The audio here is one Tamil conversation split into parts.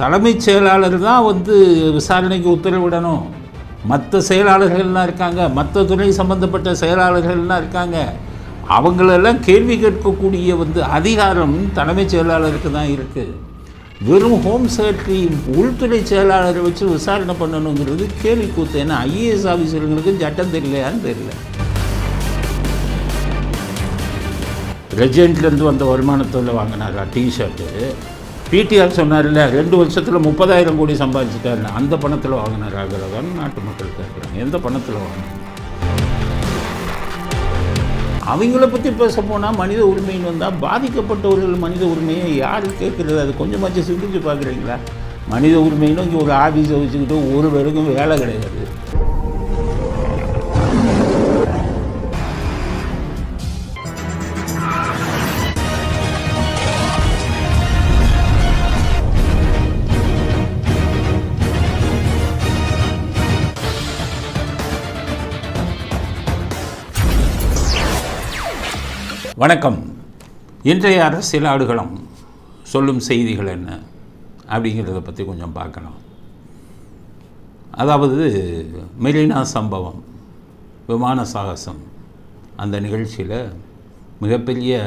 தலைமைச் செயலாளர் தான் வந்து விசாரணைக்கு உத்தரவிடணும். மற்ற செயலாளர்கள்லாம் இருக்காங்க. மற்ற துறை சம்பந்தப்பட்ட செயலாளர்கள்லாம் இருக்காங்க. அவங்களெல்லாம் கேள்வி கேட்கக்கூடிய வந்து அதிகாரம் தலைமைச் செயலாளருக்கு தான் இருக்குது வெறும் ஹோம் செக்ரட்டரி உள்துறை செயலாளரை வச்சு விசாரணை பண்ணணுங்கிறது கேள்வி கூத்து. ஏன்னா ஐஏஎஸ் ஆஃபீஸர்களுக்கு சட்டம் தெரியலையான்னு தெரியல. ரெஜெண்ட்லேருந்து வந்த வருமானத்தில் வாங்கினாரா? டிஷர்ட்டு பிடிஆர் சொன்னார்ல ரெண்டு வருஷத்தில் முப்பதாயிரம் கோடி சம்பாதிச்சிட்டாருன்னு. அந்த பணத்தில் வாங்கினாராகிறதான் நாட்டு மக்கள் கேட்குறாங்க எந்த பணத்தில் வாங்கினாங்க அவங்கள பற்றி பேச போனால் மனித உரிமைன்னு வந்தால் பாதிக்கப்பட்டவர்கள் மனித உரிமையை யார் கேட்குறது? அது கொஞ்சமாச்சும் சிந்திச்சு பார்க்குறீங்களா? மனித உரிமைன்னு இங்கே ஒரு ஆஃபீஸை வச்சுக்கிட்டு ஒரு பேருக்கும் வேலை கிடையாது. வணக்கம். இன்றைய அரசியல் ஆடுகளம் சொல்லும் செய்திகள் என்ன அப்படிங்கிறத பற்றி கொஞ்சம் பார்க்கலாம். அதாவது மெரினா சம்பவம் விமான சாகசம் அந்த நிகழ்ச்சியில் மிகப்பெரிய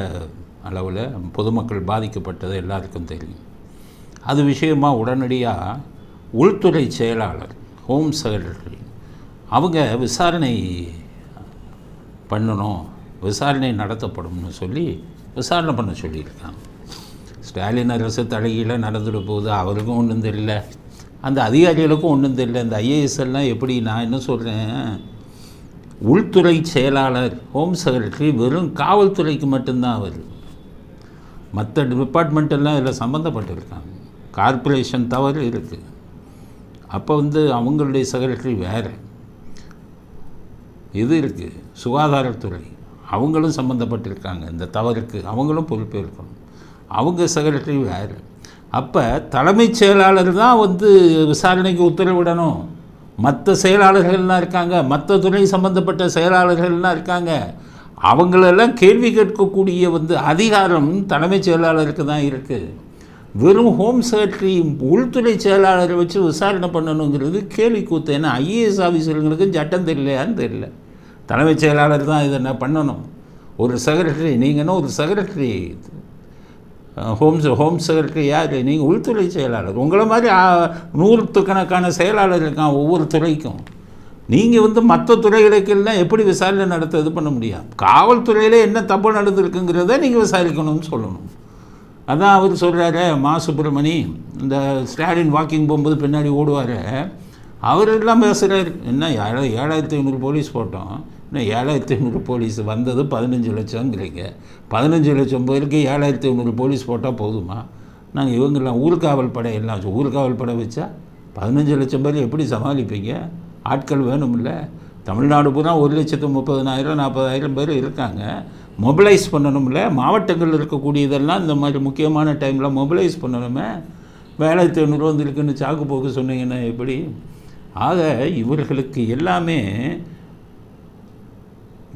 அளவில் பொதுமக்கள் பாதிக்கப்பட்டது எல்லாருக்கும் தெரியும். அது விஷயமாக உடனடியாக உள்துறை செயலாளர் ஹோம் செக்ரட்டரி அவங்க விசாரணை பண்ணணும் விசாரணை நடத்தப்படும்னு சொல்லி விசாரணை பண்ண சொல்லியிருக்காங்க. ஸ்டாலின் அரசு தலைகீழ நடந்துட போகுது அவருக்கும் ஒன்றும் தெரியல. அந்த அதிகாரிகளுக்கும் ஒன்றும் தெரியல. இந்த ஐஏஎஸ் எல்லாம் எப்படி? நான் என்ன சொல்கிறேன் உள்துறை செயலாளர் ஹோம் செக்ரட்டரி வெறும் காவல்துறைக்கு மட்டும்தான் அவர். மற்ற டிபார்ட்மெண்ட்டெல்லாம் இதில் சம்மந்தப்பட்டிருக்காங்க கார்ப்பரேஷன் தவறு இருக்குது அப்போ வந்து அவங்களுடைய செக்ரட்டரி வேறு. இது இருக்குது சுகாதாரத்துறை. அவங்களும் சம்மந்தப்பட்டிருக்காங்க இந்த தவறுக்கு அவங்களும் பொறுப்பேற்கணும் அவங்க செக்ரட்டரி வேறு. அப்போ தலைமைச் செயலாளர் தான் வந்து விசாரணைக்கு உத்தரவிடணும். மற்ற செயலாளர்கள்லாம் இருக்காங்க. மற்ற துறை சம்பந்தப்பட்ட செயலாளர்கள்லாம் இருக்காங்க. அவங்களெல்லாம் கேள்வி கேட்கக்கூடிய வந்து அதிகாரம் தலைமைச் செயலாளருக்கு தான் இருக்குது வெறும் ஹோம் செக்ரட்டரி உள்துறை செயலாளரை வச்சு விசாரணை பண்ணணுங்கிறது கேள்வி கூத்து. ஏன்னா ஐஏஎஸ் ஆஃபீஸர்களுக்கும் சட்டம் தெரியலையான்னு தெரியல. தலைமைச் செயலாளர் தான் இதை என்ன பண்ணணும். ஒரு செக்ரட்டரி நீங்கன்னா ஒரு செக்ரட்டரி ஹோம் ஹோம் செக்ரட்டரி யார்? நீங்கள் உள்துறை செயலாளர். உங்களை மாதிரி ஆ, நூற்றுக்கணக்கான செயலாளர் இருக்கான் ஒவ்வொரு துறைக்கும். நீங்கள் வந்து மற்ற துறைகளுக்கெல்லாம் எப்படி விசாரணை நடத்த இது பண்ண முடியும்? காவல்துறையில் என்ன தப்பு நடந்திருக்குங்கிறத நீங்கள் விசாரிக்கணும்னு சொல்லணும். அதான் அவர் சொல்கிறாரு மா. சுப்பிரமணி இந்த ஸ்டாலின் வாக்கிங் போகும்போது பின்னாடி ஓடுவார். அவர் எல்லாம் பேசுகிறார் என்ன ஏழை ஏழாயிரத்தி ஐநூறு போலீஸ் போட்டோம். இன்னும் ஏழாயிரத்தி ஐநூறு போலீஸ் வந்தது பதினஞ்சு லட்சங்கிறீங்க பதினஞ்சு லட்சம் பேருக்கு ஏழாயிரத்தி ஐநூறு போலீஸ் போட்டால் போதுமா? நாங்கள் இவங்கெல்லாம் ஊர்காவல் படை எல்லாம் ஊர்காவல் படை வச்சா பதினஞ்சு லட்சம் பேர் எப்படி சமாளிப்பீங்க? ஆட்கள் வேணுமில்ல தமிழ்நாடு பூரா ஒரு லட்சத்து முப்பதனாயிரம் நாற்பதாயிரம் பேர் இருக்காங்க. மொபிலைஸ் பண்ணணும்ல. மாவட்டங்களில் இருக்கக்கூடியதெல்லாம் இந்த மாதிரி முக்கியமான டைமில் மொபிலைஸ் பண்ணணுமே. வேலாயிரத்தி ஐநூறு வந்திருக்குன்னு சாக்கு போக்கு சொன்னீங்கன்னா எப்படி? ஆக இவர்களுக்கு எல்லாமே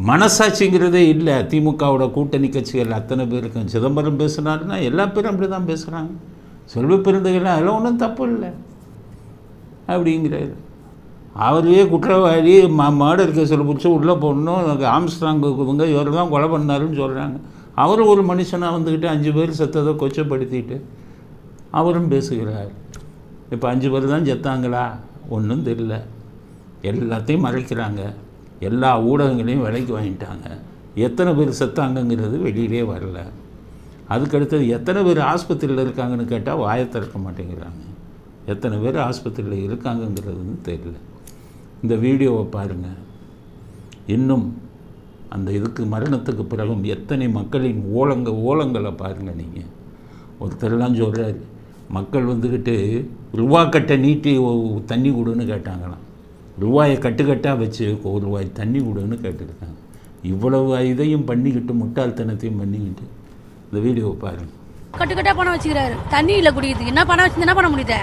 மனசாட்சிங்கிறதே இல்லை. திமுகவோட கூட்டணி கட்சிகள் அத்தனை பேருக்கும் சிதம்பரம் பேசுனாருன்னா எல்லா பேரும் அப்படி தான் பேசுகிறாங்க செல்வ பெருந்தகெல்லாம் அதில் ஒன்றும் தப்பு இல்லை. அப்படிங்கிறாரு. அவரையே குற்றவாளி ம மர்டர் கேஸில் பிடிச்சி உள்ளே போடணும். ஆம்ஸ்ட்ராங் இவங்க இவர் தான் கொலை பண்ணாருன்னு சொல்கிறாங்க அவரும் ஒரு மனுஷனாக வந்துக்கிட்டு அஞ்சு பேர் செத்ததை கொச்சப்படுத்திட்டு அவரும் பேசுகிறார். இப்போ அஞ்சு பேர் தான் செத்தாங்களா? ஒன்றும் தெரியல. எல்லாத்தையும் மறைக்கிறாங்க. எல்லா ஊடகங்களையும் விலைக்கு வாங்கிட்டாங்க. எத்தனை பேர் செத்தாங்கங்கிறது வெளியிலே வரல. அதுக்கடுத்தது எத்தனை பேர் ஆஸ்பத்திரியில் இருக்காங்கன்னு கேட்டால் வாயை திறக்க மாட்டேங்கிறாங்க. எத்தனை பேர் ஆஸ்பத்திரியில் இருக்காங்கங்கிறதுன்னு தெரியல. இந்த வீடியோவை பாருங்கள் இன்னும் அந்த இதுக்கு மரணத்துக்கு பிறகும் எத்தனை மக்களின் ஓலங்க ஓலங்களை பாருங்கள் நீங்கள் ஒருத்தரெல்லாம் சொல்கிறாரு மக்கள் வந்துக்கிட்டு ரூபா கட்டை நீட்டி தண்ணி கொடுன்னு கேட்டாங்களாம். ரூபாயை கட்டுக்கட்டாக வச்சு ஒரு ரூபாய் தண்ணி கொடுன்னு கேட்டிருக்காங்க இவ்வளவு இதையும் பண்ணிக்கிட்டு முட்டாள்தனத்தையும் பண்ணிக்கிட்டு இந்த வீடியோவை பாருங்கள் கட்டுக்கட்டா பணம் வச்சுக்கிறாரு. தண்ணி இல்ல குடிக்கிறதுக்கு. என்ன பணம் வச்சு என்ன பண்ண முடியுது?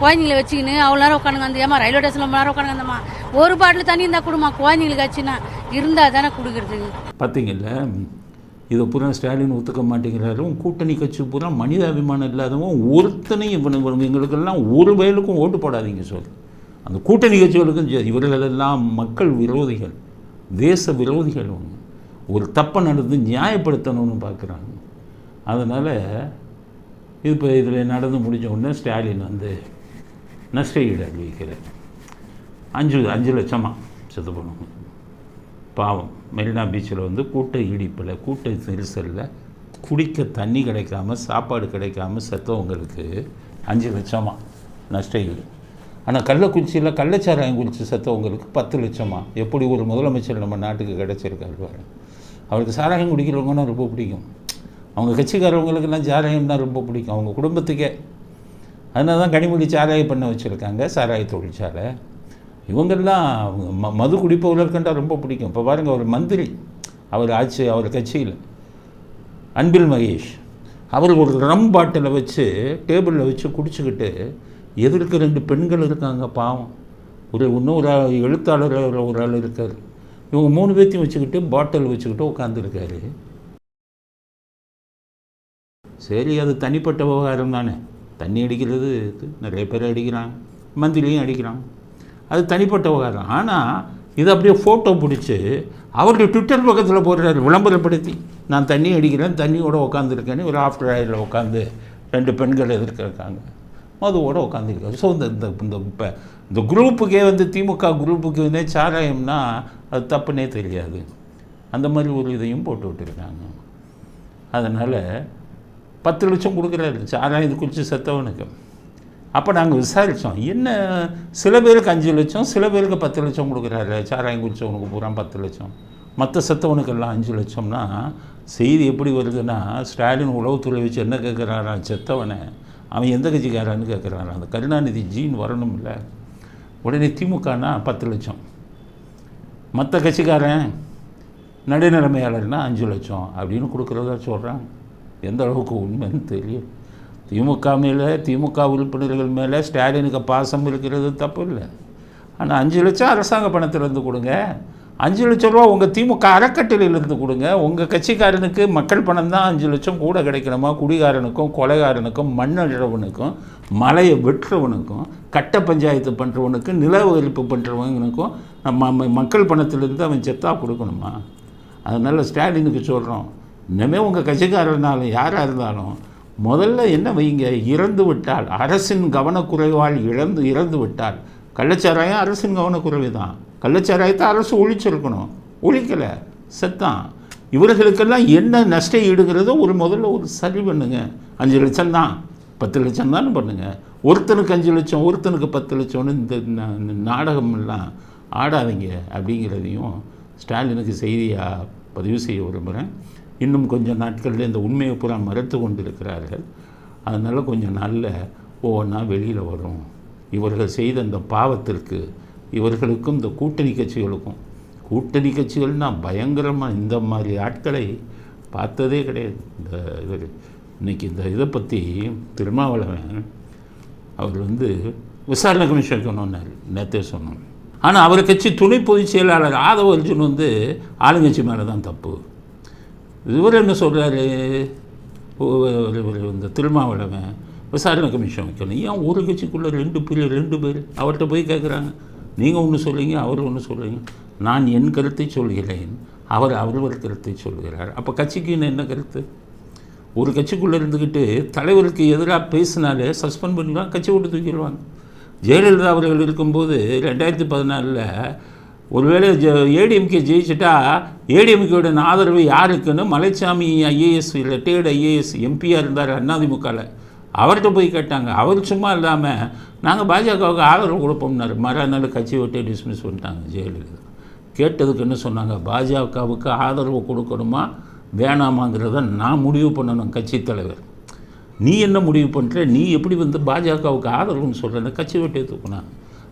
குழந்தைங்களை வச்சுக்கின்னு அவ்வளோ நேரம் உட்காந்துங்க அந்த ஏமா ரயில்வே ஸ்டேஷன்ல ரொம்ப நேரம் உட்காந்துங்க அந்தம்மா ஒரு பாட்டில் தண்ணி இருந்தா கொடுமா குழந்தைங்களுக்கு ஆச்சுன்னா இருந்தா தானே குடிக்கிறதுக்கு. பார்த்தீங்கல்ல இதை பூரா ஸ்டாலின் ஒத்துக்க மாட்டேங்கிறாரு. உன் கூட்டணி கட்சி பூரா மனிதாபிமானம் இல்லாதவன் ஒருத்தனையும் இவனு இவனு- எங்களுக்கெல்லாம் ஒரு வயலுக்கும் ஓட்டு போடாதீங்க சொல்லு அந்த கூட்ட நிகழ்ச்சிகளுக்கும் சரி, இவர்களெல்லாம் மக்கள் விரோதிகள் தேச விரோதிகள் அவங்க ஒரு தப்பை நடந்து நியாயப்படுத்தணும்னு பார்க்குறாங்க. அதனால் இப்போ இதில் நடந்து முடிஞ்ச உடனே ஸ்டாலின் வந்து நஷ்ட ஈடு அறிவிக்கிறார். அஞ்சு அஞ்சு லட்சமாக செத்து போனவங்க. பாவம். மெரினா பீச்சில் வந்து கூட்ட இடிப்பில் கூட்ட நெரிசலில் குடிக்க தண்ணி கிடைக்காம சாப்பாடு கிடைக்காம செத்தவங்களுக்கு அஞ்சு லட்சமாக நஷ்டஈடு. ஆனால் கள்ளக்குறிச்சியில் கள்ளச்சாராயம் குடிச்சு செத்தவங்களுக்கு பத்து லட்சமாக எப்படி ஒரு முதலமைச்சர் நம்ம நாட்டுக்கு கிடச்சிருக்காரு பாரு. அவருக்கு சாராயம் குடிக்கிறவங்கன்னா ரொம்ப பிடிக்கும். அவங்க கட்சிக்காரவங்களுக்கெல்லாம் சாராயம்னா ரொம்ப பிடிக்கும். அவங்க குடும்பத்துக்கே. அதனால தான் கனிமொழி சாராயம் பண்ண வச்சுருக்காங்க சாராய தொழிற்சாலை. இவங்கெல்லாம் அவங்க ம மது குடிப்பவர்களுக்குண்டா ரொம்ப பிடிக்கும். இப்போ பாருங்கள் ஒரு மந்திரி அவர் ஆட்சி அவர் கட்சியில் அன்பில் மகேஷ் அவர் ஒரு ரம் பாட்டிலை வச்சு டேபிளில் வச்சு குடிச்சுக்கிட்டு எதிர்க்க ரெண்டு பெண்கள் இருக்காங்க பாவம். ஒரு இன்னொரு எழுத்தாளர் ஒரு- ஆள் இருக்கார். இவங்க மூணு பேர்த்தையும் வச்சுக்கிட்டு பாட்டில் வச்சுக்கிட்டு உட்காந்துருக்காரு சரி அது தனிப்பட்ட விவகாரம் தானே. தண்ணி அடிக்கிறது நிறைய பேர் அடிக்கிறாங்க. மந்திலையும் அடிக்கிறாங்க அது தனிப்பட்ட விவகாரம். ஆனால் இதை அப்படியே ஃபோட்டோ பிடிச்சி அவருடைய ட்விட்டர் பக்கத்தில் போடுறாரு விளம்பரப்படுத்தி. நான் தண்ணி அடிக்கிறேன் தண்ணியோட உட்காந்துருக்கேன்னு ஒரு ஆஃப்டர் ஆயில் உட்காந்து ரெண்டு பெண்கள் எதிர்க்கிறாங்க மதுவோடு உட்காந்துருக்காரு ஸோ இந்த இந்த இந்த இப்போ இந்த குரூப்புக்கே வந்து திமுக குரூப்புக்கு வந்து சாராயம்னா அது தப்புனே தெரியாது. அந்த மாதிரி ஒரு இதையும் போட்டு விட்டுருக்காங்க. அதனால் பத்து லட்சம் கொடுக்குறாரு. சாராயம் குடிச்சு செத்தவனுக்கு. அப்போ நாங்கள் விசாரித்தோம் என்ன சில பேருக்கு அஞ்சு லட்சம் சில பேருக்கு பத்து லட்சம் கொடுக்குறாரு. சாராயம் குடிச்சவனுக்கு பூரா பத்து லட்சம். மற்ற செத்தவனுக்கெல்லாம் அஞ்சு லட்சம்னா செய்தி எப்படி வருதுன்னா ஸ்டாலின் உளவுத்துறை வச்சு என்ன கேட்குறாரா செத்தவனை. அவன் எந்த கட்சிக்காரன்னு கேட்குறான். அந்த கருணாநிதி ஜீன் வரணும் இல்லை உடனே திமுகனா பத்து லட்சம். மற்ற கட்சிக்காரன் நடுநிலைமையாளர்னா அஞ்சு லட்சம் அப்படின்னு கொடுக்குறதா சொல்கிறான் எந்த அளவுக்கு உண்மைன்னு தெரியும் திமுக மேலே திமுக உறுப்பினர்கள் மேலே ஸ்டாலினுக்கு பாசம் இருக்கிறது தப்பு இல்லை. ஆனால் அஞ்சு லட்சம் அரசாங்க பணத்திலேருந்து கொடுங்க. அஞ்சு லட்சம் ரூபா உங்கள் திமுக அறக்கட்டளையிலேருந்து கொடுங்க. உங்கள் கட்சிக்காரனுக்கு மக்கள் பணம் தான் அஞ்சு லட்சம் கூட கிடைக்கணுமா? குடிகாரனுக்கும் கொலைகாரனுக்கும் மண்ணழவனுக்கும் மலையை வெட்டுறவனுக்கும் கட்ட பஞ்சாயத்து பண்ணுறவனுக்கும் நில வகிப்பு பண்ணுறவனுக்கும் நம்ம மக்கள் பணத்திலேருந்து அவன் செத்தா கொடுக்கணுமா? அதனால் ஸ்டாலினுக்கு சொல்கிறோம் இனிமேல் உங்கள் கட்சிக்காரனாலும் யாராக இருந்தாலும் முதல்ல என்ன வைங்க? இறந்து விட்டால் அரசின் கவனக்குறைவால் இழந்து இறந்து விட்டால். கள்ளச்சாராயம் அரசின் கவனக்குறைவு தான். கள்ளச்சாராயத்தை அரசு ஒழிச்சிருக்கணும். ஒழிக்கலை. செத்தான். இவர்களுக்கெல்லாம் என்ன நஷ்ட ஈடுகிறதோ ஒரு முதல்ல ஒரு சரி பண்ணுங்க. அஞ்சு லட்சம் தான். பத்து லட்சம் தானே பண்ணுங்க. ஒருத்தனுக்கு அஞ்சு லட்சம் ஒருத்தனுக்கு பத்து லட்சம்னு இந்த நா- நாடகமெல்லாம் ஆடாதீங்க அப்படிங்கிறதையும் ஸ்டாலினுக்கு செய்தியாக பதிவு செய்ய விரும்புகிறேன் இன்னும் கொஞ்சம் நாட்களில் இந்த உண்மையை பூரா மறைத்து கொண்டிருக்கிறார்கள். அதனால் கொஞ்சம் நாளில் ஒவ்வொன்றா வெளியில் வரும். இவர்கள் செய்த இந்த பாவத்திற்கு இவர்களுக்கும் இந்த கூட்டணி கட்சிகளுக்கும். கூட்டணி கட்சிகள்னால் பயங்கரமாக இந்த மாதிரி ஆட்களை பார்த்ததே கிடையாது. இந்த இவர் இன்னைக்கு இந்த இதை பற்றி திருமாவளவன் அவர் வந்து விசாரணை கமிஷன் சொன்னார் நேற்றே சொன்னோம் ஆனால் அவர் கட்சி துணை பொதுச் செயலாளர் ஆதவ அர்ஜுன் வந்து ஆளுங்கட்சி மேலே தான் தப்பு. இவர் என்ன சொல்கிறாரு இந்த திருமாவளவன் விசாரணை கமிஷன் வைக்கணும். ஏன் ஒரு கட்சிக்குள்ளே ரெண்டு பேர் ரெண்டு பேர்? அவர்கிட்ட போய் கேட்குறாங்க நீங்கள் ஒன்று சொல்லுங்க அவர் ஒன்று சொல்லுங்க நான் என் கருத்தை சொல்கிறேன் அவர் அவர் கருத்தை சொல்கிறார். அப்போ கட்சிக்கு என்ன கருத்து? ஒரு கட்சிக்குள்ளே இருந்துக்கிட்டு தலைவருக்கு எதிராக பேசினாலே சஸ்பெண்ட் பண்ணிடுவாங்க கட்சி விட்டு தூக்கிடுவாங்க ஜெயலலிதா அவர்கள் இருக்கும்போது ரெண்டாயிரத்தி பதினாலில் ஒருவேளை ஜ ஏடிஎம்கே ஜெயிச்சிட்டா ஏடிஎம்கேயோட ஆதரவு யாருக்குன்னு மலைச்சாமி ஐஏஎஸ் ரிட்டையர்டு ஐஏஎஸ் எம்பியாக இருந்தார் அதிமுகவில் அவர்கிட்ட போய் கேட்டாங்க. அவர் சும்மா இல்லாமல் நாங்கள் பாஜகவுக்கு ஆதரவு கொடுப்போம்னாரு. மறுநாள் கட்சி விட்டு டிஸ்மிஸ் பண்ணிட்டாங்க ஜெயலலிதா கேட்டதுக்கு என்ன சொன்னாங்க? பாஜகவுக்கு ஆதரவு கொடுக்கணுமா வேணாமாங்கிறத நான் முடிவு பண்ணணும் கட்சி தலைவர். நீ என்ன முடிவு பண்ணுற நீ எப்படி வந்து பாஜகவுக்கு ஆதரவுன்னு சொல்கிறேன்னு கட்சி விட்டே தூக்குனா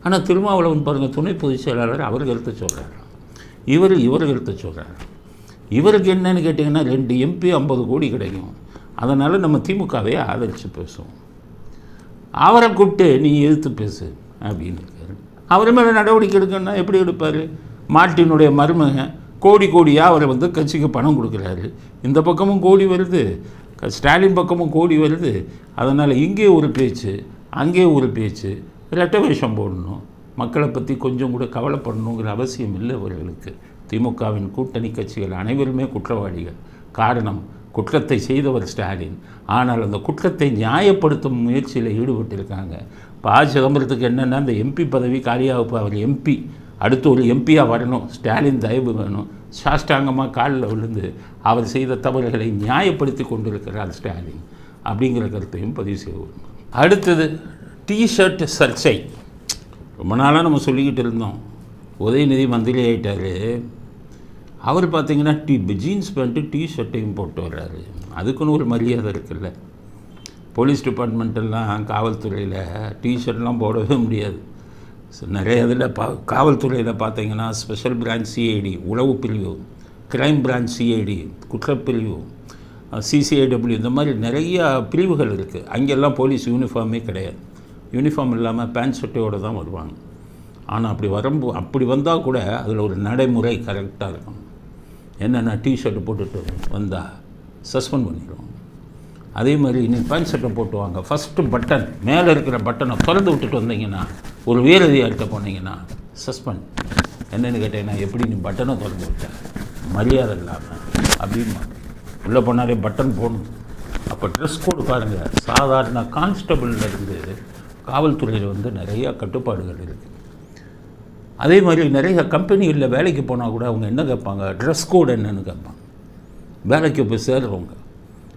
ஆனால் திருமாவளவன் பாருங்கள் துணை பொதுச் செயலாளர் அவர் கருத்தை சொல்கிறார் இவர் இவர் கருத்தை சொல்கிறார் இவருக்கு என்னன்னு கேட்டிங்கன்னா ரெண்டு எம்பி ஐம்பது கோடி கிடைக்கும். அதனால் நம்ம திமுகவே ஆதரித்து பேசுவோம். அவரை கூப்பிட்டு நீ எதிர்த்து பேசு அப்படின்னு இருக்காரு அவர் மேலே நடவடிக்கை எடுக்கணும்னா எப்படி எடுப்பார்? மார்ட்டினுடைய மருமகன் கோடி கோடியாக அவரை வந்து கட்சிக்கு பணம் கொடுக்குறாரு. இந்த பக்கமும் கோடி வருது. ஸ்டாலின் பக்கமும் கோடி வருது. அதனால் இங்கே ஒரு பேச்சு அங்கே ஒரு பேச்சு ரெட்ட வேஷம் போடணும். மக்களை பற்றி கொஞ்சம் கூட கவலைப்படணுங்கிற அவசியம் இல்லை அவர்களுக்கு. திமுகவின் கூட்டணி கட்சிகள் அனைவருமே குற்றவாளிகள். காரணம் குற்றத்தை செய்தவர் ஸ்டாலின். ஆனால் அந்த குற்றத்தை நியாயப்படுத்தும் முயற்சியில் ஈடுபட்டிருக்காங்க. ப. சிதம்பரத்துக்கு என்னென்னா அந்த எம்பி பதவி காலியாக அவர் எம்பி அடுத்து ஒரு எம்பியாக வரணும். ஸ்டாலின் தயவு வேணும். சாஷ்டாங்கமாக காலில் விழுந்து அவர் செய்த தவறுகளை நியாயப்படுத்தி கொண்டிருக்கிறார் ஸ்டாலின். அப்படிங்கிற கருத்தையும் பதிவு செய்வோம். அடுத்தது டிஷர்ட் சர்ச்சை. ரொம்ப நாளாக நம்ம சொல்லிக்கிட்டு இருந்தோம். உதயநிதி மந்திரி ஆகிட்டார் அவர் பார்த்தீங்கன்னா டி ஜீன்ஸ் பேண்ட்டு டிஷர்ட்டையும் போட்டு வர்றாரு. அதுக்குன்னு ஒரு மரியாதை இருக்குல்ல. போலீஸ் டிபார்ட்மெண்ட்டெல்லாம் காவல்துறையில் டிஷர்ட்லாம் போடவே முடியாது. நிறைய இதில் பா காவல்துறையில் பார்த்தீங்கன்னா ஸ்பெஷல் பிரான்ச் சிஐடி உளவு பிரிவு கிரைம் பிரான்ச் சிஐடி குற்றப்பிரிவு சிசிஐடபிள்யூ இந்த மாதிரி நிறையா பிரிவுகள் இருக்குது அங்கெல்லாம் போலீஸ் யூனிஃபார்மே கிடையாது. யூனிஃபார்ம் இல்லாமல் பேண்ட் ஷர்ட்டோடு தான் வருவாங்க. ஆனால் அப்படி வரும்போ அப்படி வந்தால் கூட அதில் ஒரு நடைமுறை கரெக்டாக இருக்கும் என்னென்ன டிஷர்ட்டு போட்டுட்டு வந்தால் சஸ்பெண்ட் பண்ணிடுவோம் அதே மாதிரி நீ பேண்ட் ஷர்ட்டை போட்டு வாங்க ஃபஸ்ட்டு பட்டன் மேலே இருக்கிற பட்டனை திறந்து விட்டுட்டு வந்தீங்கன்னா ஒரு வீரதியார்கிட்ட போனீங்கன்னா சஸ்பெண்ட் என்னென்னு கேட்டீங்கன்னா எப்படி நீ பட்டனை திறந்து விட்ட? மரியாதை இல்லாமல் அப்படிமா உள்ளே போனாலே பட்டன் போடணும். அப்போ ட்ரெஸ் கோடு பாருங்கள் சாதாரண கான்ஸ்டபிள்ல இருந்து காவல்துறையில் வந்து நிறையா கட்டுப்பாடுகள் இருக்குது அதே மாதிரி நிறைய கம்பெனிகளில் வேலைக்கு போனால் கூட அவங்க என்ன கேட்பாங்க? ட்ரெஸ் கோடு என்னன்னு கேட்பாங்க. வேலைக்கு போய் சேர்றவங்க.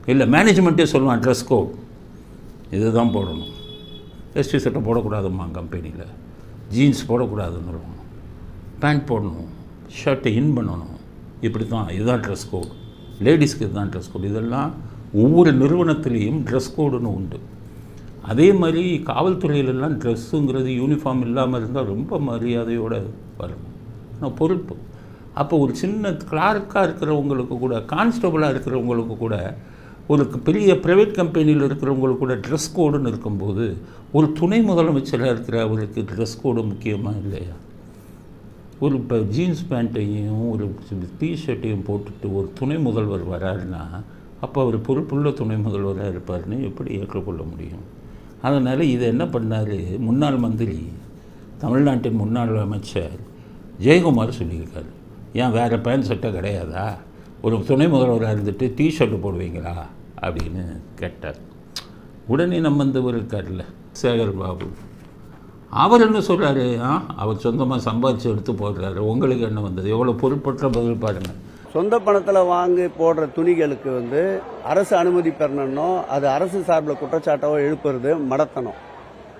இல்லை மேனேஜ்மெண்ட்டே சொல்லுவான் ட்ரெஸ் கோட் இதுதான் போடணும். எஸ்டி சட்டை போடக்கூடாதும்மா கம்பெனியில். ஜீன்ஸ் போடக்கூடாதுன்னு பேண்ட் போடணும். ஷர்ட்டை இன் பண்ணணும். இப்படி தான். இதுதான் ட்ரெஸ் கோடு லேடிஸ்க்கு இதுதான் ட்ரெஸ் கோடு இதெல்லாம் ஒவ்வொரு நிறுவனத்திலையும் ட்ரெஸ் கோடுன்னு உண்டு. அதே மாதிரி காவல்துறையிலெல்லாம் ட்ரெஸ்ஸுங்கிறது யூனிஃபார்ம் இல்லாமல் இருந்தால் ரொம்ப மரியாதையோடு வரும். ஆனால் பொறுப்பு. அப்போ ஒரு சின்ன கிளார்க்காக இருக்கிறவங்களுக்கு கூட கான்ஸ்டபுளாக இருக்கிறவங்களுக்கு கூட ஒரு பெரிய ப்ரைவேட் கம்பெனியில் இருக்கிறவங்களுக்கு கூட ட்ரெஸ் கோடுன்னு இருக்கும்போது ஒரு துணை முதலமைச்சராக இருக்கிற அவருக்கு ட்ரெஸ் கோடு முக்கியமாக இல்லையா? ஒரு இப்போ ஜீன்ஸ் பேண்ட்டையும் ஒரு டிஷர்ட்டையும் போட்டுட்டு ஒரு துணை முதல்வர் வராருன்னா அப்போ அவர் பொறுப்புள்ள துணை முதல்வராக இருப்பார்னு எப்படி ஏற்றுக்கொள்ள முடியும்? அதனால் இதை என்ன பண்ணார்? முன்னாள் மந்திரி தமிழ்நாட்டின் முன்னாள் அமைச்சர் ஜெயக்குமார் சொல்லியிருக்காரு. ஏன் வேறு பேண்ட் சட்டை கிடையாதா? ஒரு துணை முதல்வராக இருந்துட்டு டிஷர்ட்டு போடுவீங்களா? அப்படின்னு கேட்டார். உடனே நம்ம வந்தவர் இருக்கார்ல சேகர் பாபு. அவர் என்ன சொல்கிறாரு ஆ அவர் சொந்தமாக சம்பாதிச்சு எடுத்து போடுறாரு. உங்களுக்கு என்ன வந்தது? எவ்வளோ பொருட்பற்ற பதில் பாருங்கள் சொந்த பணத்தில் வாங்கி போடுற துணிகளுக்கு வந்து அரசு அனுமதி பெறணும்னோ அது அரசு சார்பில் குற்றச்சாட்டாவோ எழுப்புறது மடத்தனம்.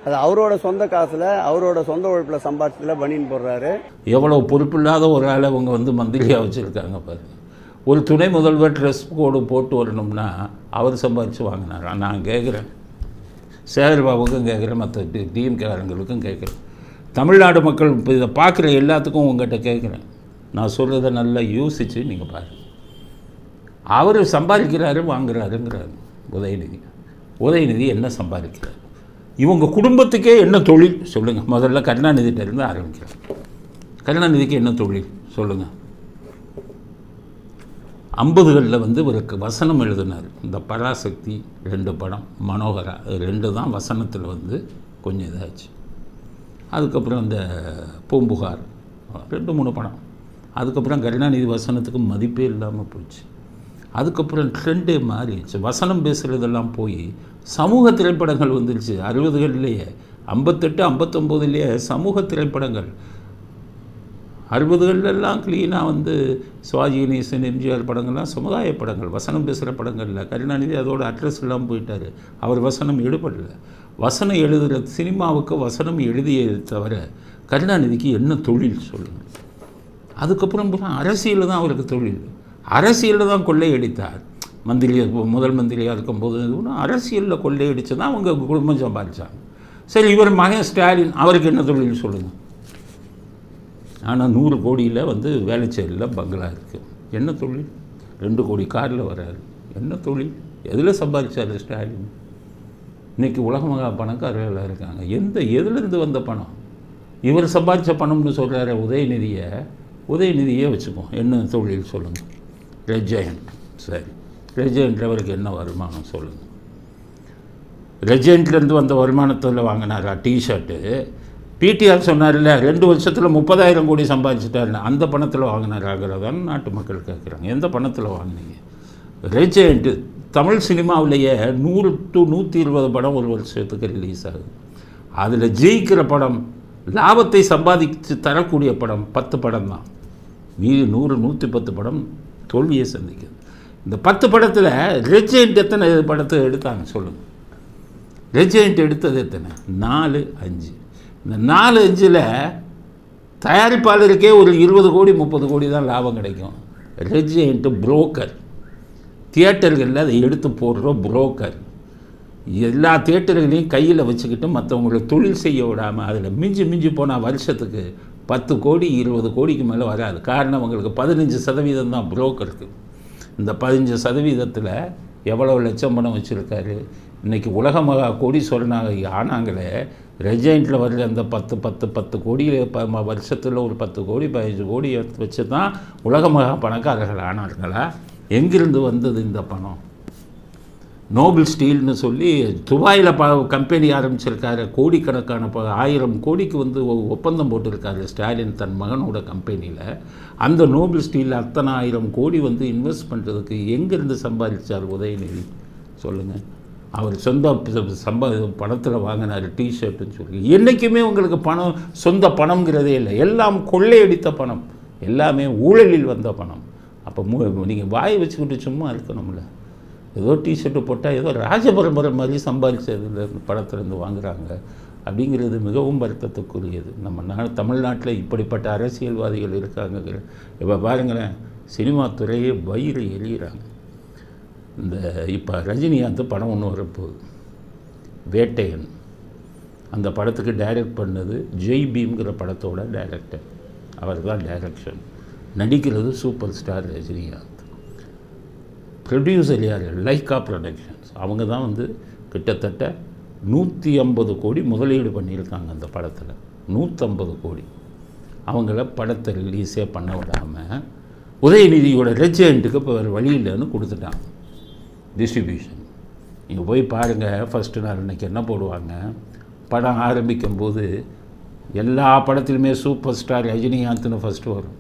அது அவரோட சொந்த காசில் அவரோட சொந்த உழைப்பில் சம்பாதிச்சதுல பனியன் போடுறாரு. எவ்வளோ பொறுப்பில்லாத ஒரு ஆளை அவங்க வந்து மந்திரியாக வச்சுருக்காங்க பாருங்க ஒரு துணை முதல்வர் ட்ரெஸ் கோடு போட்டு வரணும்னா அவர் சம்பாதிச்சு வாங்கினாரா? நான் கேட்குறேன் சேகர்பாபுக்கும் கேட்குறேன் மற்ற டிஎம்கேரங்களுக்கும் கேட்குறேன் தமிழ்நாடு மக்கள் இப்போ இதை பார்க்குற எல்லாத்துக்கும் உங்கள்கிட்ட கேட்குறேன் நான் சொல்கிறத நல்லா யோசித்து நீங்கள் பாருங்கள் அவர் சம்பாதிக்கிறாரு வாங்குறாருங்கிறாரு. உதயநிதி. உதயநிதி என்ன சம்பாதிக்கிறார்? இவங்க குடும்பத்துக்கே என்ன தொழில்? சொல்லுங்கள் முதல்ல கருணாநிதிட்ட ஆரம்பிக்கிறார் கருணாநிதிக்கு என்ன தொழில்? சொல்லுங்கள் ஐம்பதுகளில் வந்து இவருக்கு வசனம் எழுதினார். இந்த பராசக்தி ரெண்டு படம் மனோகரா ரெண்டு தான் வசனத்தில் வந்து கொஞ்சம் இதாச்சு. அதுக்கப்புறம் இந்த பூம்புகார் ரெண்டு மூணு படம். அதுக்கப்புறம் கருணாநிதி வசனத்துக்கு மதிப்பே இல்லாமல் போச்சு. அதுக்கப்புறம் ட்ரெண்டே மாறிடுச்சு. வசனம் பேசுகிறதெல்லாம் போய் சமூக திரைப்படங்கள் வந்துருச்சு. அறுபதுகள்லேயே ஐம்பத்தெட்டு ஐம்பத்தொம்போதுலேயே சமூக திரைப்படங்கள். அறுபதுகள்லாம் க்ளீனாக வந்து சிவாஜி கணேசன் எம்ஜிஆர் படங்கள்லாம் சமுதாய படங்கள். வசனம் பேசுகிற படங்கள்ல கருணாநிதி அதோட அட்ரஸ் இல்லாமல் போயிட்டார். அவர் வசனம் எடுபடல வசனம் எழுதுகிற சினிமாவுக்கு வசனம் எழுதியதை தவிர கருணாநிதிக்கு என்ன தொழில் சொல்லுங்கள் அதுக்கப்புறம் பூரா அரசியலில் தான் அவருக்கு தொழில். அரசியலில் தான் கொள்ளையடித்தார் மந்திரியாக முதல் மந்திரியாக இருக்கும்போது அரசியலில் கொள்ளையடித்து தான் அவங்க குடும்பம் சம்பாதிச்சாங்க. சரி இவர் மகன் ஸ்டாலின் அவருக்கு என்ன தொழில் சொல்லுங்கள் ஆனால் நூறு கோடியில் வந்து வேலைச்சேரியில் பங்களா இருக்குது என்ன தொழில்? ரெண்டு கோடி காரில் வராரு என்ன தொழில்? எதில் சம்பாதிச்சார் ஸ்டாலின்? இன்றைக்கி உலக மகா பணக்காரர்களாக இருக்காங்க. எந்த எதுலேருந்து வந்த பணம்? இவர் சம்பாதிச்ச பணம்னு சொல்கிறாரு உதயநிதியை. உதயநிதியே வச்சுக்குவோம். என்ன தொழில் சொல்லுங்கள் ரெஜெயண்ட் சரி. ரெஜெயண்ட் அவருக்கு என்ன வருமானம் சொல்லுங்கள் ரெஜெண்ட்லேருந்து வந்த வருமானத்தில் வாங்கினாரா? டிஷர்ட்டு பிடிஆர் சொன்னார்ல ரெண்டு வருஷத்தில் முப்பதாயிரம் கோடி சம்பாதிச்சிட்டாருன்னு. அந்த பணத்தில் வாங்கினாராகிறதான் நாட்டு மக்கள் கேட்குறாங்க. எந்த பணத்தில் வாங்கினீங்க? ரெஜெண்ட்டு தமிழ் சினிமாவிலேயே நூறு டு நூற்றி இருபது படம் ஒரு வருஷத்துக்கு ரிலீஸ் ஆகுது. அதில் ஜெயிக்கிற படம் லாபத்தை சம்பாதித்து தரக்கூடிய படம் பத்து படம் தான். மீதி நூறு நூற்றி பத்து படம் தோல்வியை சந்திக்குது. இந்த பத்து படத்தில் ரெஜெண்ட் எத்தனை படத்தை எடுத்தாங்க சொல்லுங்கள் ரெஜெண்ட் எடுத்தது எத்தனை? நாலு அஞ்சு. இந்த நாலு அஞ்சில் தயாரிப்பாளருக்கே ஒரு இருபது கோடி முப்பது கோடி தான் லாபம் கிடைக்கும். ரெஜெண்ட்டு புரோக்கர். தியேட்டர்களில் அதை எடுத்து போடுற புரோக்கர். எல்லா தேட்டர்களையும் கையில் வச்சுக்கிட்டு மற்றவங்களை தொழில் செய்ய விடாமல் அதில் மிஞ்சி மிஞ்சி போனால் வருஷத்துக்கு பத்து கோடி இருபது கோடிக்கு மேலே வராது. காரணம் அவங்களுக்கு பதினஞ்சு சதவீதம் தான் புரோக்கருக்கு இந்த பதினஞ்சு சதவீதத்தில் எவ்வளோ லட்சம் பணம் வச்சுருக்காரு? இன்றைக்கி உலக மகா கோடீஸ்வரனாக ஆனாங்களே ரெஜெண்ட்டில் வர்ற அந்த பத்து பத்து பத்து கோடியில் ப வருஷத்தில் ஒரு பத்து கோடி பதினஞ்சு கோடி வச்சு தான் உலக மகா பணக்காரர்கள் ஆனார்களா? எங்கிருந்து வந்தது இந்த பணம்? நோபல் ஸ்டீல்னு சொல்லி துபாயில் ப கம்பெனி ஆரம்பிச்சிருக்காரு. கோடிக்கணக்கான ப ஆயிரம் கோடிக்கு வந்து ஒ- ஒப்பந்தம் போட்டிருக்காரு ஸ்டாலின் தன் மகனோட கம்பெனியில். அந்த நோபல் ஸ்டீல் அத்தனை ஆயிரம் கோடி வந்து இன்வெஸ்ட் பண்ணுறதுக்கு எங்கேருந்து சம்பாதிச்சார் உதயநிதி? சொல்லுங்கள் அவர் சொந்த சம்பா பணத்தில் வாங்கினார் டிஷர்ட்டுன்னு சொல்லி. என்றைக்குமே உங்களுக்கு பணம் சொந்த பணம்ங்கிறதே இல்லை. எல்லாம் கொள்ளையடித்த பணம். எல்லாமே ஊழலில் வந்த பணம். அப்போ மூ நீங்கள் வாயை வச்சுக்கிட்டு சும்மா இருக்கணும்ல. ஏதோ டிஷர்ட்டு போட்டால் ஏதோ ராஜபரம்பரம் மாதிரி சம்பாதிச்சதுல படத்துலேருந்து வாங்குகிறாங்க அப்படிங்கிறது மிகவும் வருத்தத்துக்குரியது. நம்ம நா தமிழ்நாட்டில் இப்படிப்பட்ட அரசியல்வாதிகள் இருக்காங்க இப்போ பாருங்களேன் சினிமா துறையே வயிறு எரியிறாங்க. இந்த இப்போ ரஜினிகாந்த் படம் ஒன்று வரப்போகுது வேட்டையன். அந்த படத்துக்கு டைரக்ட் பண்ணது ஜெய் பீம்ங்கிற படத்தோட டைரக்டர் அவர் தான் டைரக்ஷன் நடிக்கிறது சூப்பர் ஸ்டார் ரஜினிகாந்த். ப்ரொடியூசர் யார்? லைக்கா ப்ரொடக்ஷன்ஸ் அவங்க தான் வந்து கிட்டத்தட்ட நூற்றி ஐம்பது கோடி முதலீடு பண்ணியிருக்காங்க அந்த படத்தில். நூற்றம்பது கோடி. அவங்கள படத்தை ரிலீஸே பண்ண விடாமல் உதயநிதியோட ரெஜெண்ட்டுக்கு இப்போ வேறு வழி இல்லைன்னு கொடுத்துட்டாங்க. டிஸ்ட்ரிபியூஷன் நீங்கள் போய் பாருங்கள் ஃபஸ்ட்டு நாள் இன்றைக்கி என்ன போடுவாங்க? படம் ஆரம்பிக்கும் போது எல்லா படத்துலையுமே சூப்பர் ஸ்டார் ரஜினிகாந்த்னு ஃபஸ்ட்டு வரும்.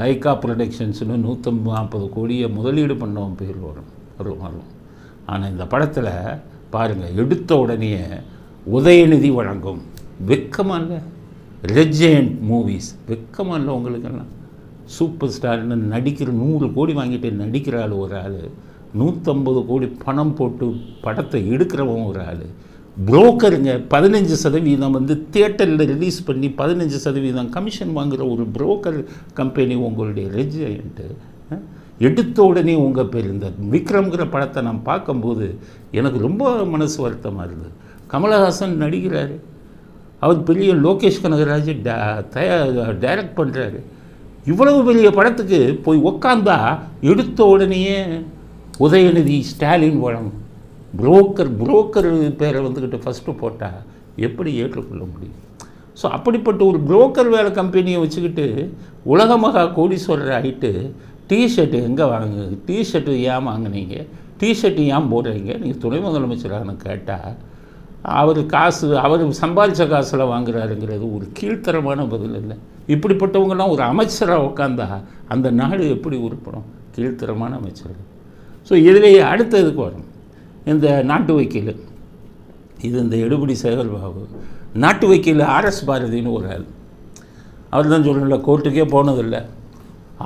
லைக்கா ப்ரொடக்ஷன்ஸ்னு நூற்றம்பது நாற்பது கோடியை முதலீடு பண்ணவன் பேர் வரும் வரும் வரும். ஆனால் இந்த படத்தில் பாருங்கள் எடுத்த உடனே உதயநிதி வழங்கும். வெக்கமா இல்லை? ரெஜெண்ட் மூவிஸ் வெக்கமா இல்லை உங்களுக்கெல்லாம்? சூப்பர் ஸ்டார்னு நடிக்கிற நூறு கோடி வாங்கிட்டு நடிக்கிற ஆள் ஒரு ஆள். நூற்றம்பது கோடி பணம் போட்டு படத்தை எடுக்கிறவன் ஒரு ஆள். புரோக்கருங்க பதினஞ்சு சதவீதம் வந்து தியேட்டரில் ரிலீஸ் பண்ணி பதினஞ்சு சதவீதம் கமிஷன் வாங்குகிற ஒரு புரோக்கர் கம்பெனி உங்களுடைய ரெஜெண்ட்டு எடுத்த உடனே உங்கள் பேர் இந்த விக்ரம்ங்கிற படத்தை நான் பார்க்கும்போது எனக்கு ரொம்ப மனசு வருத்தமாக இருந்தது. கமலஹாசன் நடிக்கிறாரு. அவர் பெரிய லோகேஷ் கனகராஜ் தயார் டைரக்ட் பண்ணுறாரு இவ்வளவு பெரிய படத்துக்கு போய் உக்காந்தா எடுத்த உடனேயே உதயநிதி ஸ்டாலின் வழங்கும். புரோக்கர் புரோக்கர் பேரை வந்துக்கிட்டு ஃபஸ்ட்டு போட்டால் எப்படி ஏற்றுக்கொள்ள முடியும்? ஸோ அப்படிப்பட்ட ஒரு புரோக்கர் வேலை கம்பெனியை வச்சுக்கிட்டு உலக மகா கோடீஸ்வரர் ஆகிட்டு டிஷர்ட்டு எங்கே வாங்கு டிஷர்ட்டு ஏன் வாங்குனீங்க? டிஷர்ட்டு ஏன் போடுறீங்க? நீங்கள் துணை முதலமைச்சரானு கேட்டால் அவர் காசு அவர் சம்பாதிச்ச காசில் வாங்குறாருங்கிறது ஒரு கீழ்த்தரமான பதில் இல்லை. இப்படிப்பட்டவங்கெல்லாம் ஒரு அமைச்சராக உட்காந்தா அந்த நாடு எப்படி உருப்படும்? கீழ்த்தரமான அமைச்சர்கள் ஸோ இதுலேயே அடுத்த இதுக்கு வரும். இந்த நாட்டு வைக்கீல். இது இந்த எடுபடி சேகர் பாபு. நாட்டு வைக்கீல் ஆர்எஸ் பாரதின்னு ஒரு ஆள். அவர் தான் சொல்லல கோர்ட்டுக்கே போனதில்லை.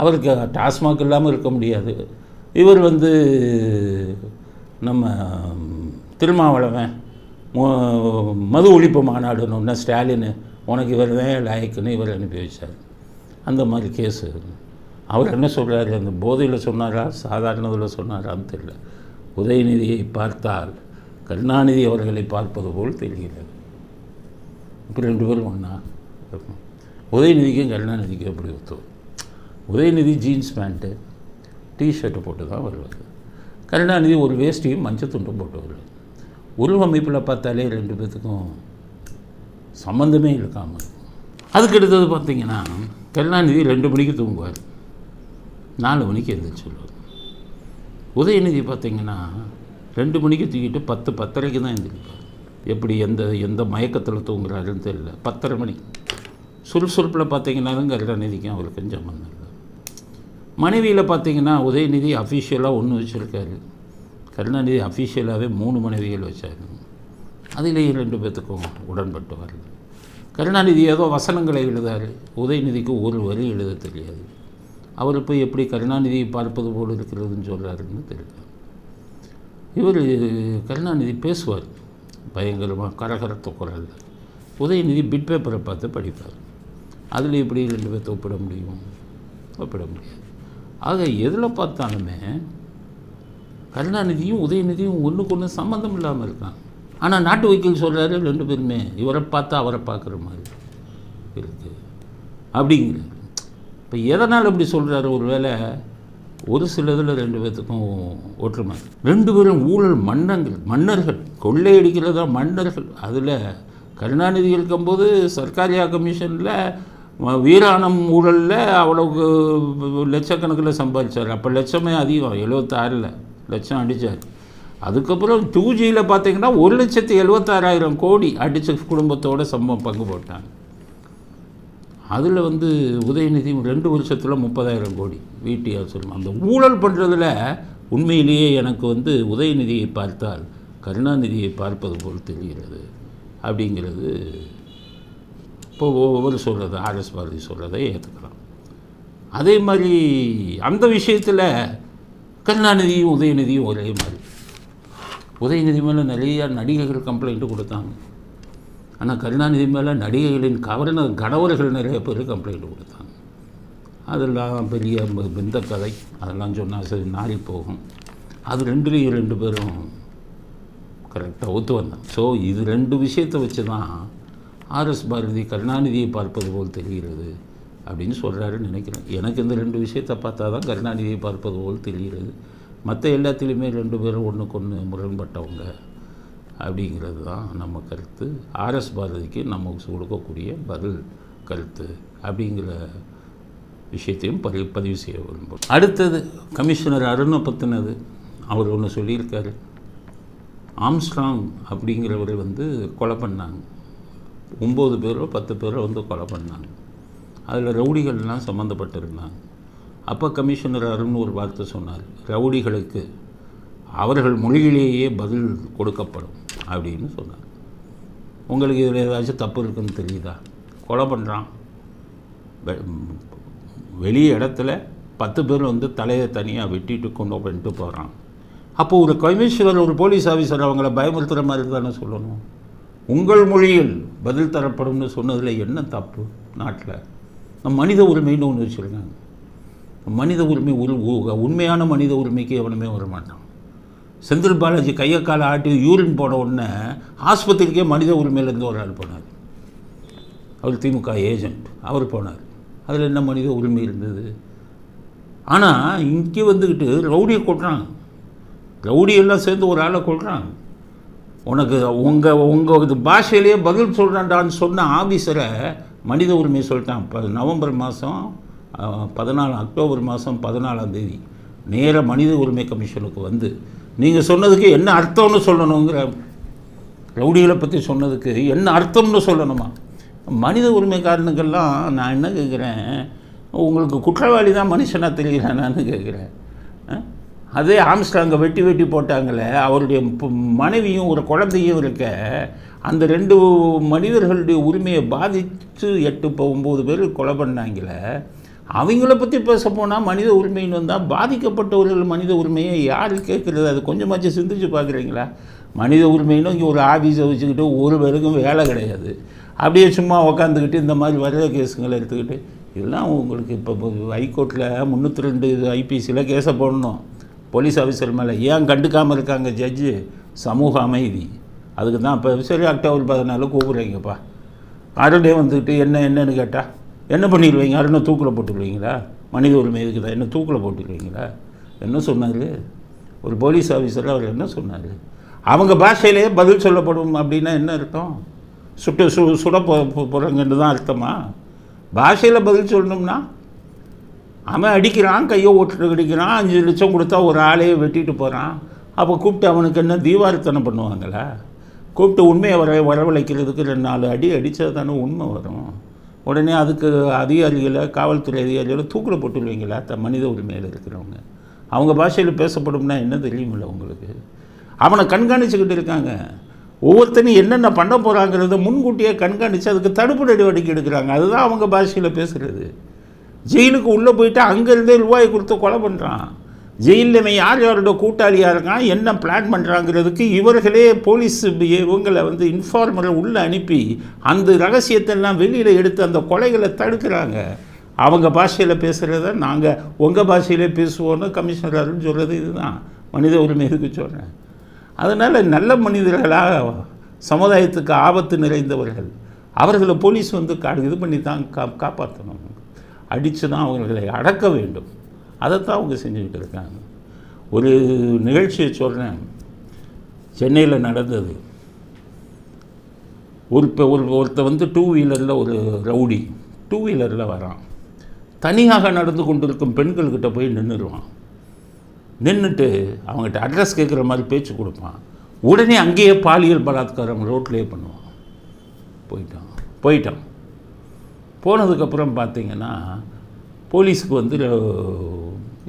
அவருக்கு டாஸ்மாக் இல்லாமல் இருக்க முடியாது. இவர் வந்து நம்ம திருமாவளவன் மது ஒழிப்பு மாநாடுன்னு ஒன்று ஸ்டாலின் உனக்கு இவர் தான் லாயக்குன்னு இவர் அனுப்பி வச்சார். அந்த மாதிரி கேஸு. அவர் என்ன சொல்கிறாரு அந்த போதையில் சொன்னாரா? சாதாரணதில் சொன்னாரான்னு தெரியல. உதயநிதியை பார்த்தால் கருணாநிதி அவர்களை பார்ப்பது போல் தெரிகிறது. இப்போ ரெண்டு பேரும் ஒன்றா உதயநிதிக்கும் கருணாநிதிக்கும் எப்படி ஒத்து உதயநிதி ஜீன்ஸ் பேண்ட்டு டிஷர்ட்டு போட்டு தான் வருவார் கருணாநிதி ஒரு வேஷ்டியும் மஞ்சள் துண்டும் போட்டு வருவார் உருவமைப்பில் பார்த்தாலே ரெண்டு பேர்த்துக்கும் சம்மந்தமே இருக்காமல் அதுக்கு அடுத்தது பார்த்தீங்கன்னா கருணாநிதி ரெண்டு மணிக்கு தூங்குவார். நாலு மணிக்கு எழுந்திரிச்சு சொல்லுவார் உதயநிதி பார்த்தீங்கன்னா ரெண்டு மணிக்கு தூக்கிட்டு பத்து பத்தரைக்கு தான் எழுந்திருப்பார். எப்படி எந்த எந்த மயக்கத்தில் தூங்குறாருன்னு தெரியல. பத்தரை மணி. சுறுசுறுப்பில் பார்த்தீங்கன்னாலும் கருணாநிதிக்கும் அவருக்கு கொஞ்சம் சம்மந்தம் இல்லை மனைவியில் பார்த்தீங்கன்னா உதயநிதி அஃபிஷியலாக ஒன்று வச்சுருக்காரு. கருணாநிதி அஃபிஷியலாகவே மூணு மனைவிகள் வச்சாரு. அதிலேயும் ரெண்டு பேர்த்துக்கும் உடன்பட்டு வரல கருணாநிதி ஏதோ வசனங்களை எழுதாரு. உதயநிதிக்கு ஒரு வரி எழுத தெரியாது. அவர் போய் எப்படி கருணாநிதியை பார்ப்பது போல் இருக்கிறதுன்னு சொல்கிறாருன்னு தெரியல. இவர் கருணாநிதி பேசுவார் பயங்கரமாக கரகரத்த குரல்ல. உதயநிதி பிட் பேப்பரை பார்த்து படிப்பார். அதில் எப்படி ரெண்டு பேர்த்த ஒப்பிட முடியும்? ஒப்பிட முடியாது. ஆக எதில் பார்த்தாலுமே கருணாநிதியும் உதயநிதியும் ஒன்றுக்கு ஒன்று சம்மந்தம் இல்லாமல் இருக்கான் ஆனால் நாட்டு வைக்கல் சொல்கிறாரு ரெண்டு பேருமே இவரை பார்த்தா அவரை பார்க்குற மாதிரி இருக்குது அப்படிங்கிறார் இப்போ எதனால் இப்படி சொல்கிறாரு ஒரு வேளை? ஒரு சிலதில் ரெண்டு பேர்த்துக்கும் ஒற்றுமை. ரெண்டு பேரும் ஊழல் மன்னர்கள். மன்னர்கள் கொள்ளையடிக்கிறதா மன்னர்கள். அதில் கருணாநிதி இருக்கும்போது சர்க்காரியா கமிஷனில் வீராணம் ஊழலில் அவ்வளவுக்கு லட்சக்கணக்கில் சம்பாதிச்சார். அப்போ லட்சமே அதிகம் எழுபத்தாறில் லட்சம் அடித்தார் அதுக்கப்புறம் டூ ஜியில் பார்த்தீங்கன்னா ஒரு லட்சத்தி எழுபத்தாறாயிரம் கோடி அடித்த குடும்பத்தோடு சம்பவம் பங்கு போட்டாங்க. அதில் வந்து உதயநிதி ரெண்டு வருஷத்தில் முப்பதாயிரம் கோடி வீட்டியார் சொல்லணும் அந்த ஊழல் பண்ணுறதுல உண்மையிலேயே எனக்கு வந்து உதயநிதியை பார்த்தால் கருணாநிதியை பார்ப்பது போல் தெரிகிறது அப்படிங்கிறது இப்போ ஒவ்வொரு சொல்கிறது ஆர்எஸ் பாரதி சொல்கிறதை ஏற்றுக்கலாம் அதே மாதிரி அந்த விஷயத்தில் கருணாநிதியும் உதயநிதியும் ஒரே மாதிரி. உதயநிதி மேலே நிறையா நடிகர்கள் கம்ப்ளைண்ட்டு கொடுத்தாங்க. ஆனால் கருணாநிதி மேலே நடிகைகளின் கவர்ன கணவர்கள் நிறைய பேர் கம்ப்ளைண்ட் கொடுத்தாங்க. அதெல்லாம் பெரிய பிந்த கதை அதெல்லாம் சொன்னால் சரி நாரி போகும். அது ரெண்டுலேயும் ரெண்டு பேரும் கரெக்டாக ஒத்து வந்தாங்க. ஸோ இது ரெண்டு விஷயத்தை வச்சு தான் ஆர்எஸ் பாரதி கருணாநிதியை பார்ப்பது போல் தெரிகிறது அப்படின்னு சொல்கிறாருன்னு நினைக்கிறேன். எனக்கு இந்த ரெண்டு விஷயத்தை பார்த்தா தான் கருணாநிதியை பார்ப்பது போல் தெரிகிறது. மற்ற எல்லாத்துலேயுமே ரெண்டு பேரும் ஒன்றுக்கு ஒன்று முரண்பட்டவங்க. அப்படிங்கிறது தான் நம்ம கருத்து. ஆர்எஸ் பாரதிக்கு நம்ம கொடுக்கக்கூடிய பதில் கருத்து அப்படிங்கிற விஷயத்தையும் பதிவு பதிவு செய்ய விரும்புகிறோம் அடுத்தது கமிஷனர் அருணை பற்றினது அவர் ஒன்று சொல்லியிருக்காரு. ஆம்ஸ்ட்ராங் அப்படிங்கிறவரை வந்து கொலை பண்ணாங்க. ஒம்பது பேரோ பத்து பேரோ வந்து கொலை பண்ணாங்க. அதில் ரவுடிகள்லாம் சம்மந்தப்பட்டிருந்தாங்க அப்போ கமிஷனர் அருண் ஒரு வார்த்தை சொன்னார். ரவுடிகளுக்கு அவர்கள் மொழியிலேயே பதில் கொடுக்கப்படும் அப்படின்னு சொன்னார். உங்களுக்கு இதில் ஏதாச்சும் தப்பு இருக்குன்னு தெரியுதா? கொலை பண்ணுறான் வெளி இடத்துல பத்து பேர் வந்து தலையை தனியாக வெட்டிட்டு கொண்டு பண்ணிட்டு போகிறான் அப்போ ஒரு கமிஷனர் ஒரு போலீஸ் ஆஃபீஸர் அவங்கள பயமுறுத்துகிற மாதிரி தானே சொல்லணும். உங்கள் மொழியில் பதில் தரப்படும்னு சொன்னதில் என்ன தப்பு நாட்டில்? மனித உரிமைன்னு ஒன்று வச்சுருக்காங்க. மனித உரிமை உரு உண்மையான மனித உரிமைக்கு எவனுமே வரமாட்டான். செந்தில் பாலாஜி கையை காலை ஆட்டி யூரின் போன உடனே ஆஸ்பத்திரிக்கே மனித உரிமையிலேருந்து ஒரு ஆள் போனார். அவர் திமுக ஏஜென்ட். அவர் போனார். அதில் என்ன மனித உரிமை இருந்தது? ஆனால் இங்கே வந்துக்கிட்டு ரவுடியை கொள்கிறான் ரவுடியெல்லாம் சேர்ந்து ஒரு ஆளை கொள்கிறான் உனக்கு உங்கள் உங்கள் இது பாஷையிலேயே பதில் சொல்கிறான்டான்னு சொன்ன ஆஃபீஸரை மனித உரிமை சொல்லிட்டான். இப்போ நவம்பர் மாதம் பதினாலு அக்டோபர் மாதம் பதினாலாம் தேதி. நேர மனித உரிமை கமிஷனுக்கு வந்து நீங்கள் சொன்னதுக்கு என்ன அர்த்தம்னு சொல்லணுங்கிற ரவுடிகளை பற்றி சொன்னதுக்கு என்ன அர்த்தம்னு சொல்லணுமா? மனித உரிமைக்காரனுக்கெல்லாம் நான் என்ன கேட்குறேன் உங்களுக்கு குற்றவாளி தான் மனுஷனாக தெரியலானான்னு கேட்குறேன் அதே அதே ஆம்ஸ்டாங்கை வெட்டி வெட்டி போட்டாங்களே அவருடைய மனைவியும் ஒரு குழந்தையும் இருக்க அந்த ரெண்டு மனிதர்களுடைய உரிமையை பாதித்து எட்டு ஒம்பது பேர் கொலை பண்ணாங்களே அவங்கள பற்றி பேச போனால் மனித உரிமைன்னு வந்தால் பாதிக்கப்பட்டவர்கள் மனித உரிமையை யார் கேட்குறது அது கொஞ்சமாச்சும் சிந்திச்சு பார்க்குறீங்களா மனித உரிமைன்னு இங்கே ஒரு ஆஃபீஸை வச்சுக்கிட்டு ஒரு பேருக்கும் வேலை கிடையாது. அப்படியே சும்மா உக்காந்துக்கிட்டு இந்த மாதிரி வர்ற கேஸுங்களை எடுத்துக்கிட்டு இதெல்லாம் உங்களுக்கு இப்போ ஹைகோர்ட்டில் முந்நூற்றி ரெண்டு ஐபிசியில் கேஸை போடணும். போலீஸ் ஆஃபீஸர் மேலே ஏன் கண்டுக்காமல் இருக்காங்க ஜட்ஜு சமூக அமைதி. அதுக்கு தான் இப்போ சரி அக்டோபர் பதினாலு கூப்பிட்றீங்கப்பா. அருணே வந்துக்கிட்டு என்ன என்னன்னு கேட்டால் என்ன பண்ணிடுவீங்க? அருணை தூக்கில் போட்டுக்குவீங்களா? மனித உரிமை இருக்குதா? என்ன தூக்கில் போட்டுக்குவீங்களா? என்ன சொன்னார்? ஒரு போலீஸ் ஆஃபீஸரில் அவர் என்ன சொன்னார்? அவங்க பாஷையிலேயே பதில் சொல்லப்படும் அப்படின்னா என்ன அர்த்தம்? சுட்டு சு சுட போ போ- போகிறாங்கன்னு தான் அர்த்தமா? பாஷையில் பதில் சொல்லணும்னா அவன் அடிக்கிறான் கையை ஓட்டுட்டு அடிக்கிறான் அஞ்சு லட்சம் கொடுத்தா ஒரு ஆளையே வெட்டிட்டு போகிறான் அப்போ கூப்பிட்டு அவனுக்கு என்ன தீவாரத்தனம் பண்ணுவாங்களா? கூப்பிட்டு உண்மையை வர வரவழைக்கிறதுக்கு ரெண்டு நாலு அடி அடித்தா தானே உண்மை வரும். உடனே அதுக்கு அதிகாரிகளை காவல்துறை அதிகாரிகளை தூக்கில் போட்டுருவீங்களா? த மனித உரிமையில் இருக்கிறவங்க. அவங்க பாஷையில் பேசப்படும்னா என்ன தெரியுமில்ல உங்களுக்கு? அவனை கண்காணிச்சுக்கிட்டு இருக்காங்க. ஒவ்வொருத்தனையும் என்னென்ன பண்ண போகிறாங்கிறத முன்கூட்டியே கண்காணித்து அதுக்கு தடுப்பு நடவடிக்கை எடுக்கிறாங்க. அதுதான் அவங்க பாஷையில் பேசுகிறது ஜெயிலுக்கு உள்ளே போயிட்டு அங்கேருந்தே ரூபாய் கொடுத்து கொலை பண்ணுறான் ஜெயிலில் யார் யாரோட கூட்டாளியாக இருக்கான் என்ன பிளான் பண்ணுறாங்கிறதுக்கு இவர்களே போலீஸ் இவங்களை வந்து இன்ஃபார்மரை உள்ளே அனுப்பி அந்த ரகசியத்தை எல்லாம் வெளியில் எடுத்து அந்த கொலைகளை தடுக்கிறாங்க. அவங்க பாஷையில் பேசுகிறத நாங்கள் உங்கள் பாஷையிலே பேசுவோன்னு கமிஷனர் அருள் சொல்கிறது இதுதான். மனித உரிமை எதுக்கு சொல்கிறேன் அதனால் நல்ல மனிதர்களாக சமுதாயத்துக்கு ஆபத்து நிறைந்தவர்கள். அவர்களை போலீஸ் வந்து கா இது பண்ணி தான் கா காப்பாற்றணும் அடித்து தான் அவர்களை அடக்க வேண்டும். அதைத்தான் அவங்க செஞ்சுக்கிட்டு இருக்காங்க ஒரு நிகழ்ச்சியை சொல்கிறேன் சென்னையில் நடந்தது. ஒரு இப்போ ஒரு ஒருத்தர் வந்து டூ வீலரில் ஒரு ரவுடி டூ வீலரில் வரான். தனியாக நடந்து கொண்டிருக்கும் பெண்கள்கிட்ட போய் நின்றுடுவான் நின்றுட்டு அவங்ககிட்ட அட்ரஸ் கேட்குற மாதிரி பேச்சு கொடுப்பான். உடனே அங்கேயே பாலியல் பலாத்காரம் ரோட்லேயே பண்ணுவான். போயிட்டான். போயிட்டான். போனதுக்கப்புறம் பார்த்தீங்கன்னா போலீஸுக்கு வந்து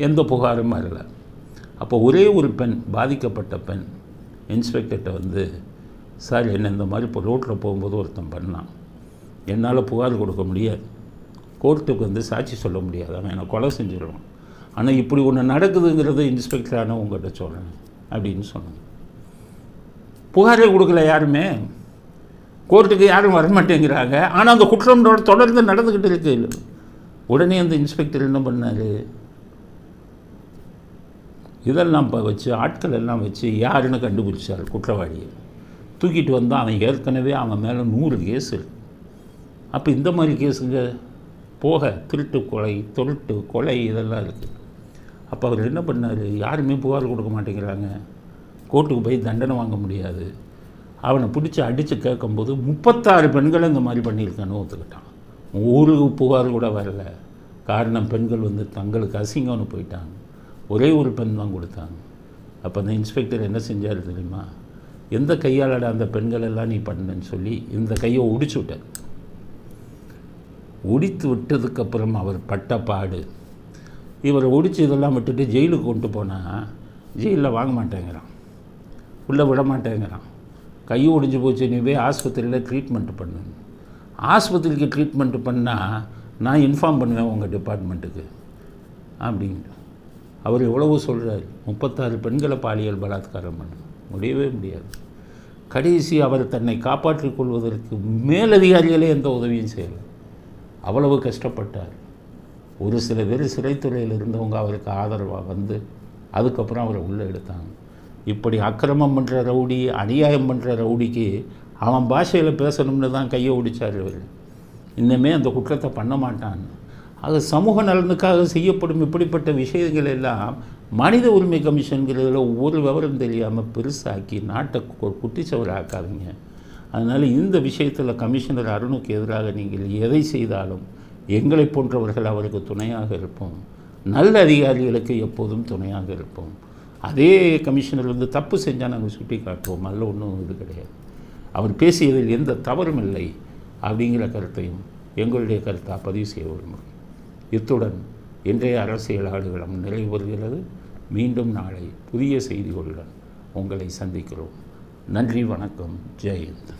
எந்த புகாரும் வரல. அப்போ ஒரே ஒரு பெண் பாதிக்கப்பட்ட பெண் இன்ஸ்பெக்டர்கிட்ட வந்து சார் என்ன இந்த மாதிரி இப்போ ரோட்டில் போகும்போது ஒருத்தன் பண்ணான். என்னால் புகார் கொடுக்க முடியாது. கோர்ட்டுக்கு வந்து சாட்சி சொல்ல முடியாது. அவன் என்னை கொலை செஞ்சிடணும் ஆனால் இப்படி ஒன்று நடக்குதுங்கிறத இன்ஸ்பெக்டரான உங்கள்கிட்ட சொல்கிறேன் அப்படின்னு சொன்னாங்க. புகாரே கொடுக்கல யாருமே. கோர்ட்டுக்கு யாரும் வரமாட்டேங்கிறாங்க. ஆனால் அந்த குற்றம் தொடர்ந்து நடந்துக்கிட்டு இருக்கு. உடனே அந்த இன்ஸ்பெக்டர் என்ன பண்ணார்? இதெல்லாம் இப்போ வச்சு ஆட்கள் எல்லாம் வச்சு யாருன்னு கண்டுபிடிச்சார் குற்றவாளியை. தூக்கிட்டு வந்தால் அவன் ஏற்கனவே அவன் மேலே நூறு கேஸ் இருக்கு. அப்போ இந்த மாதிரி கேஸுங்க போக திருட்டு கொலை தொருட்டு கொலை இதெல்லாம் இருக்குது அப்போ அவர் என்ன பண்ணார்? யாருமே புகார் கொடுக்க மாட்டேங்கிறாங்க. கோர்ட்டுக்கு போய் தண்டனை வாங்க முடியாது. அவனை பிடிச்சி அடித்து கேட்கும்போது முப்பத்தாறு பெண்களை இந்த மாதிரி பண்ணியிருக்கான்னு ஒத்துக்கிட்டான். ஊருக்கு புகார் கூட வரல. காரணம் பெண்கள் வந்து தங்களுக்கு அசிங்கம்னு போயிட்டாங்க. ஒரே ஒரு பெண் தான் கொடுத்தாங்க. அப்போ அந்த இன்ஸ்பெக்டர் என்ன செஞ்சார் தெரியுமா? எந்த கையாலட அந்த பெண்கள் எல்லாம் நீ பண்ணுன்னு சொல்லி இந்த கையை ஒடிச்சு விட்டார். ஒடித்து விட்டதுக்கப்புறம் அவர் பட்ட பாடு. இவரை ஒடிச்சு இதெல்லாம் விட்டுட்டு ஜெயிலுக்கு கொண்டு போனால் ஜெயிலில் வாங்க மாட்டேங்கிறான். உள்ளே விட மாட்டேங்கிறான். கை ஒடிஞ்சு போச்சு நீ போய் ஆஸ்பத்திரியில் ட்ரீட்மெண்ட் பண்ணு. ஆஸ்பத்திரிக்கு ட்ரீட்மெண்ட் பண்ணால் நான் இன்ஃபார்ம் பண்ணுவேன் உங்கள் டிபார்ட்மெண்ட்டுக்கு அப்படின்ட்டு. அவர் எவ்வளவோ சொல்கிறார் முப்பத்தாறு பெண்களை பாலியல் பலாத்காரம் பண்ண. முடியவே முடியாது. கடைசி அவர் தன்னை காப்பாற்றிக் கொள்வதற்கு மேலதிகாரிகளே எந்த உதவியும் செய்யலை. அவ்வளவு கஷ்டப்பட்டார். ஒரு சில பேர் சிறைத்துறையில் இருந்தவங்க அவருக்கு ஆதரவாக வந்து அதுக்கப்புறம் அவரை உள்ளே எடுத்தாங்க. இப்படி அக்கிரமம் பண்ணுற ரவுடி அநியாயம் பண்ணுற ரவுடிக்கு அவன் பாஷையில் பேசணும்னு தான் கையை ஒடிச்சார் இவர். இன்னுமே அந்த குற்றத்தை பண்ண மாட்டான். அது சமூக நலனுக்காக செய்யப்படும் இப்படிப்பட்ட விஷயங்கள் எல்லாம் மனித உரிமை கமிஷன்கிறதுல ஒரு விவரம் தெரியாமல் பெருசாக்கி நாட்டை கு- குட்டிச்சவர் ஆக்காதீங்க அதனால் இந்த விஷயத்தில் கமிஷனர் அருணுக்கு எதிராக நீங்கள் எதை செய்தாலும் எங்களை போன்றவர்கள் அவருக்கு துணையாக இருப்போம். நல்ல அதிகாரிகளுக்கு எப்போதும் துணையாக இருப்போம். அதே கமிஷனர் வந்து தப்பு செஞ்சால் நாங்கள் சுட்டி காட்டுவோம் அதில் ஒன்றும் இது கிடையாது. அவர் பேசியதில் எந்த தவறும் இல்லை அப்படிங்கிற கருத்தையும் எங்களுடைய கருத்தாக பதிவு செய்ய விரும்புகிறோம் இத்துடன் இன்றைய அரசியல் ஆடுகளம் நிறைவு பெறுகிறது. மீண்டும் நாளை புதிய செய்திகளுடன் உங்களை சந்திக்கிறோம். நன்றி வணக்கம். ஜெயந்த்